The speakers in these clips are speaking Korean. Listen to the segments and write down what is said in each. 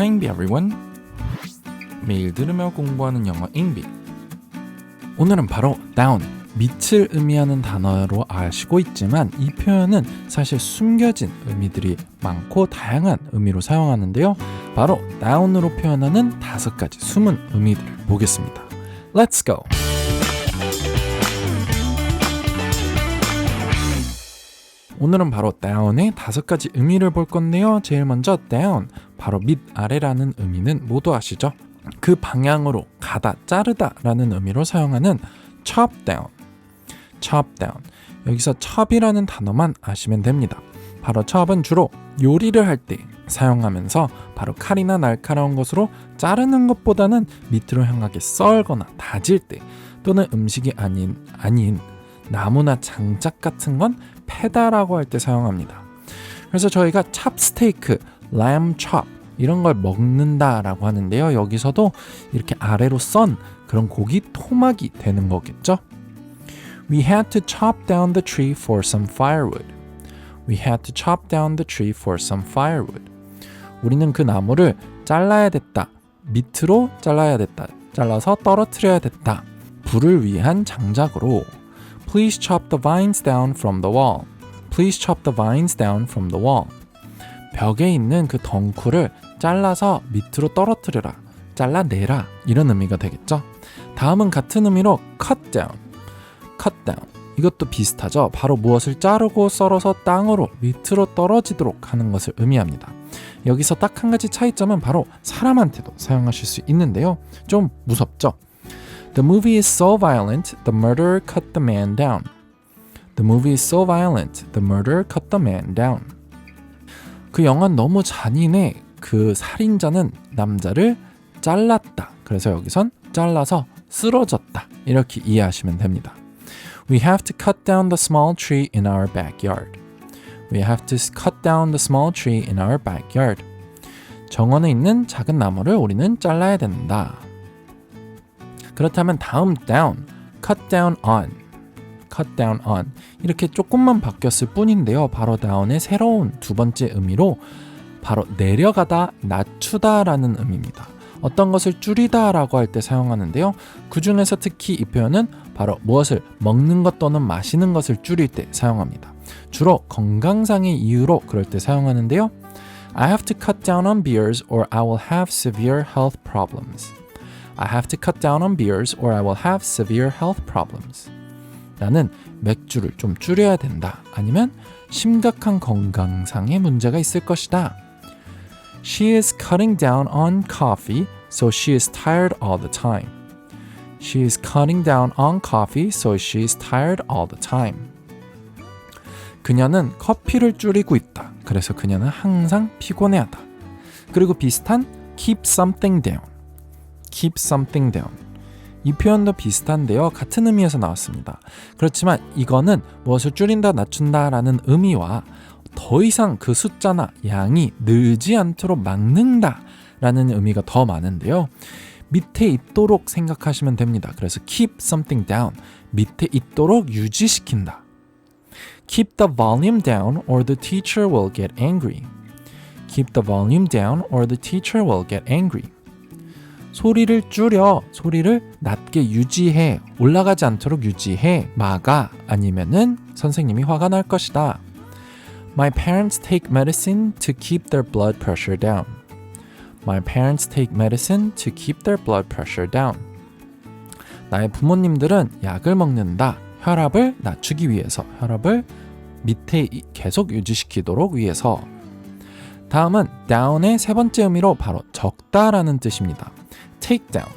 Hi, everyone. 매일 들으며 공부하는 영어 잉비. 오늘은 바로 down, 밑을 의미하는 단어로 아시고 있지만 이 표현은 사실 숨겨진 의미들이 많고 다양한 의미로 사용하는데요. 바로 down으로 표현하는 다섯 가지 숨은 의미들을 보겠습니다. Let's go. 오늘은 바로 down의 다섯 가지 의미를 볼 건데요. 제일 먼저 down, 바로 밑 아래라는 의미는 모두 아시죠? 그 방향으로 가다, 자르다 라는 의미로 사용하는 chop down, chop down. 여기서 chop이라는 단어만 아시면 됩니다. 바로 chop은 주로 요리를 할 때 사용하면서 바로 칼이나 날카로운 것으로 자르는 것보다는 밑으로 향하게 썰거나 다질 때 또는 음식이 아닌 아닌 나무나 장작 같은 건 패다라고 할 때 사용합니다. 그래서 저희가 찹스테이크, lamb chop 이런 걸 먹는다라고 하는데요. 여기서도 이렇게 아래로 썬 그런 고기 토막이 되는 거겠죠. We had to chop down the tree for some firewood. We had to chop down the tree for some firewood. 우리는 그 나무를 잘라야 됐다. 밑으로 잘라야 됐다. 잘라서 떨어뜨려야 됐다. 불을 위한 장작으로 Please chop the vines down from the wall. Please chop the vines down from the wall. 벽에 있는 그 덩쿨을 잘라서 밑으로 떨어뜨려라. 잘라내라. 이런 의미가 되겠죠. 다음은 같은 의미로 cut down. cut down. 이것도 비슷하죠. 바로 무엇을 자르고 썰어서 땅으로 밑으로 떨어지도록 하는 것을 의미합니다. 여기서 딱 한 가지 차이점은 바로 사람한테도 사용하실 수 있는데요. 좀 무섭죠. The movie is so violent, the murderer cut the man down. The movie is so violent, the murderer cut the man down. 그 영화는 너무 잔인해. 그 살인자는 남자를 잘랐다. 그래서 여기선 잘라서 쓰러졌다. 이렇게 이해하시면 됩니다. We have to cut down the small tree in our backyard. We have to cut down the small tree in our backyard. 정원에 있는 작은 나무를 우리는 잘라야 된다. 그렇다면 다음 down, cut down on, cut down on 이렇게 조금만 바뀌었을 뿐인데요. 바로 down의 새로운 두 번째 의미로 바로 내려가다, 낮추다라는 의미입니다. 어떤 것을 줄이다라고 할 때 사용하는데요. 그 중에서 특히 이 표현은 바로 무엇을 먹는 것 또는 마시는 것을 줄일 때 사용합니다. 주로 건강상의 이유로 그럴 때 사용하는데요. I have to cut down on beers or I will have severe health problems. I have to cut down on beers or I will have severe health problems. 나는 맥주를 좀 줄여야 된다. 아니면 심각한 건강상의 문제가 있을 것이다. She is cutting down on coffee, so she is tired all the time. She is cutting down on coffee, so she is tired all the time. 그녀는 커피를 줄이고 있다. 그래서 그녀는 항상 피곤해하다. 그리고 비슷한 keep something down. keep something down. 이 표현도 비슷한데요. 같은 의미에서 나왔습니다. 그렇지만 이거는 무엇을 줄인다, 낮춘다 라는 의미와 더 이상 그 숫자나 양이 늘지 않도록 막는다 라는 의미가 더 많은데요. 밑에 있도록 생각하시면 됩니다. 그래서 keep something down. 밑에 있도록 유지시킨다. Keep the volume down or the teacher will get angry. Keep the volume down or the teacher will get angry. 소리를 줄여, 소리를 낮게 유지해, 올라가지 않도록 유지해, 막아, 아니면은 선생님이 화가 날 것이다. My parents take medicine to keep their blood pressure down. My parents take medicine to keep their blood pressure down. 나의 부모님들은 약을 먹는다. 혈압을 낮추기 위해서, 혈압을 밑에 계속 유지시키도록 위해서. 다음은 down의 세 번째 의미로 바로 적다라는 뜻입니다. take down,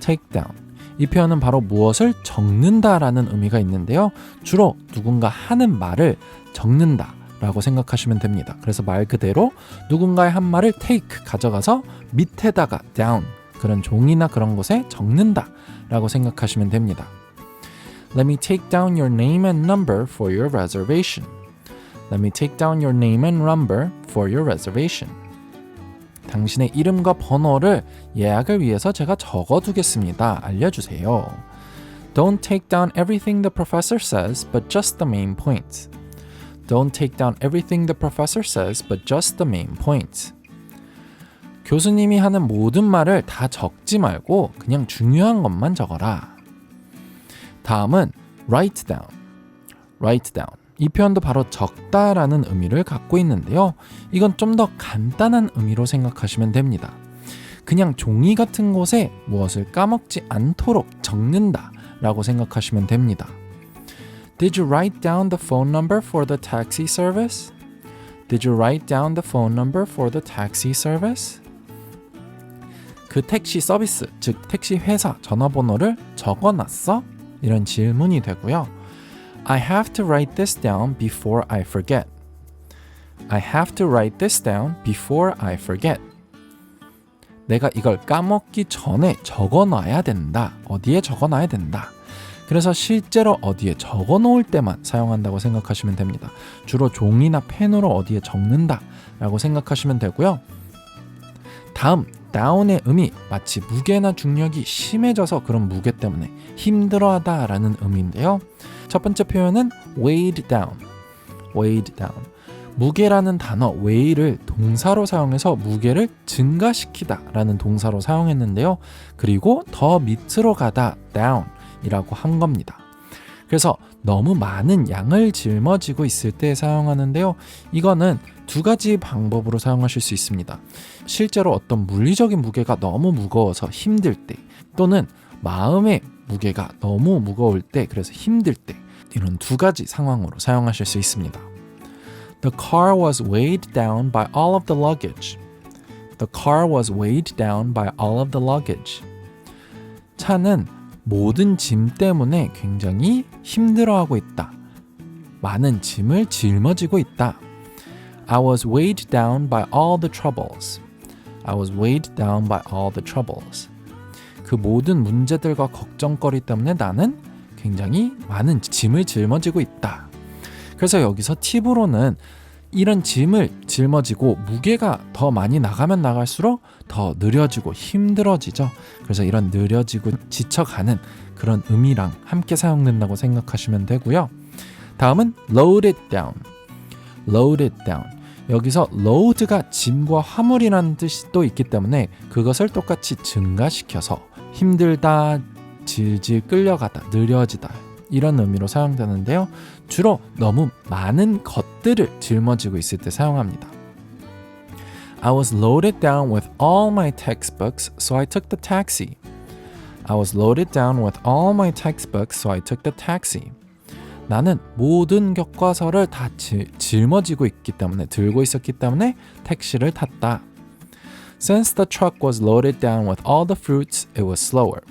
take down. 이 표현은 바로 무엇을 적는다라는 의미가 있는데요. 주로 누군가 하는 말을 적는다. 라고 생각하시면 됩니다. 그래서 말 그대로 누군가의 한 말을 take 가져가서 밑에다가 down 그런 종이나 그런 곳에 적는다 라고 생각하시면 됩니다. Let me take down your name and number for your reservation. Let me take down your name and number for your reservation. 당신의 이름과 번호를 예약을 위해서 제가 적어두겠습니다. 알려주세요. Don't take down everything the professor says, but just the main points. Don't take down everything the professor says, but just the main points. 교수님이 하는 모든 말을 다 적지 말고 그냥 중요한 것만 적어라. 다음은 write down. write down. 이 표현도 바로 적다라는 의미를 갖고 있는데요. 이건 좀 더 간단한 의미로 생각하시면 됩니다. 그냥 종이 같은 곳에 무엇을 까먹지 않도록 적는다 라고 생각하시면 됩니다. Did you write down the phone number for the taxi service? Did you write down the phone number for the taxi service? 그 택시 서비스, 즉 택시 회사 전화번호를 적어놨어? 이런 질문이 되고요. I have to write this down before I forget. I have to write this down before I forget. 내가 이걸 까먹기 전에 적어놔야 된다. 어디에 적어놔야 된다. 그래서 실제로 어디에 적어 놓을 때만 사용한다고 생각하시면 됩니다. 주로 종이나 펜으로 어디에 적는다 라고 생각하시면 되고요. 다음 down의 의미 마치 무게나 중력이 심해져서 그런 무게 때문에 힘들어하다라는 의미인데요. 첫 번째 표현은 weighed down. weighed down. 무게라는 단어 weigh를 동사로 사용해서 무게를 증가시키다라는 동사로 사용했는데요. 그리고 더 밑으로 가다 down 이라고 한 겁니다. 그래서 너무 많은 양을 짊어지고 있을 때 사용하는데요. 이거는 두 가지 방법으로 사용하실 수 있습니다. 실제로 어떤 물리적인 무게가 너무 무거워서 힘들 때 또는 마음의 무게가 너무 무거울 때 그래서 힘들 때 이런 두 가지 상황으로 사용하실 수 있습니다. The car was weighed down by all of the luggage. The car was weighed down by all of the luggage. 차는 모든 짐 때문에 굉장히 힘들어하고 있다. 많은 짐을 짊어지고 있다. I was weighed down by all the troubles. I was weighed down by all the troubles. 그 모든 문제들과 걱정거리 때문에 나는 굉장히 많은 짐을 짊어지고 있다. 그래서 여기서 팁으로는 이런 짐을 짊어지고 무게가 더 많이 나가면 나갈수록 더 느려지고 힘들어지죠. 그래서 이런 느려지고 지쳐가는 그런 의미랑 함께 사용된다고 생각하시면 되고요. 다음은 load it down. load it down. 여기서 load가 짐과 화물이라는 뜻이 또 있기 때문에 그것을 똑같이 증가시켜서 힘들다, 질질 끌려가다, 느려지다 이런 의미로 사용되는데요. 주로 너무 많은 것들을 짊어지고 있을 때 사용합니다. I was loaded down with all my textbooks, so I took the taxi. I was loaded down with all my textbooks, so I took the taxi. 나는 모든 교과서를 다 지, 짊어지고 있기 때문에 들고 있었기 때문에 택시를 탔다. Since the truck was loaded down with all the fruits, it was slower.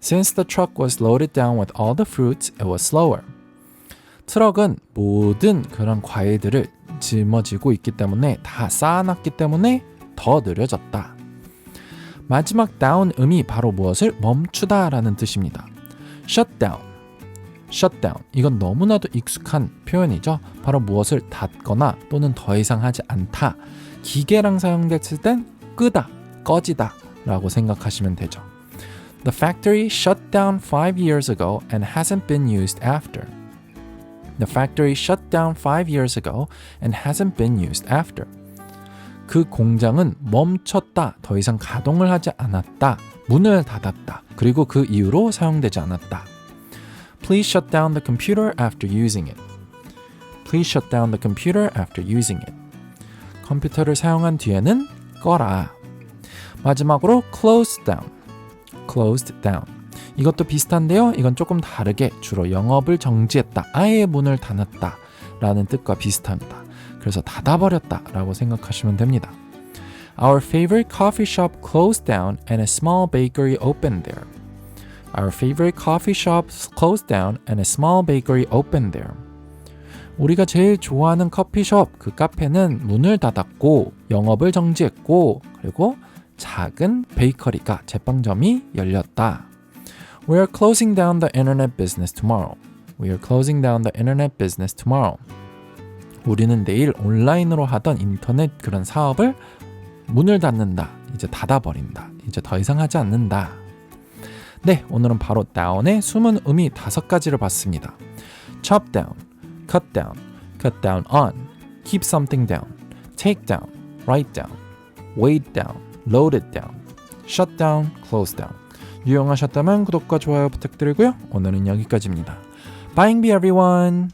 Since the truck was loaded down with all the fruits, it was slower. 트럭은 모든 그런 과일들을 짊어지고 있기 때문에 다 쌓아놨기 때문에 더 느려졌다. 마지막 down 음이 바로 무엇을 멈추다라는 뜻입니다. shut down. shut down. 이건 너무나도 익숙한 표현이죠. 바로 무엇을 닫거나 또는 더 이상 하지 않다. 기계랑 사용됐을 땐 끄다, 꺼지다 라고 생각하시면 되죠. The factory shut down five years ago and hasn't been used after. The factory shut down five years ago and hasn't been used after. 그 공장은 멈췄다, 더 이상 가동을 하지 않았다, 문을 닫았다, 그리고 그 이후로 사용되지 않았다. Please shut down the computer after using it. Please shut down the computer after using it. 컴퓨터를 사용한 뒤에는 꺼라. 마지막으로 closed down. closed down. 이것도 비슷한데요. 이건 조금 다르게 주로 영업을 정지했다. 아예 문을 닫았다. 라는 뜻과 비슷합니다. 그래서 닫아버렸다 라고 생각하시면 됩니다. Our favorite coffee shop closed down and a small bakery opened there. Our favorite coffee shop closed down and a small bakery opened there. 우리가 제일 좋아하는 커피숍 그 카페는 문을 닫았고 영업을 정지했고 그리고 작은 베이커리가 제빵점이 열렸다. We are closing down the internet business tomorrow. We are closing down the internet business tomorrow. 우리는 내일 온라인으로 하던 인터넷 그런 사업을 문을 닫는다. 이제 닫아버린다. 이제 더 이상 하지 않는다. 네, 오늘은 바로 down의 숨은 의미 다섯 가지를 봤습니다. chop down, cut down, cut down on, keep something down, take down, write down, weigh down, load it down, shut down, close down. 유용하셨다면 구독과 좋아요 부탁드리고요. 오늘은 여기까지입니다. Bye, everyone!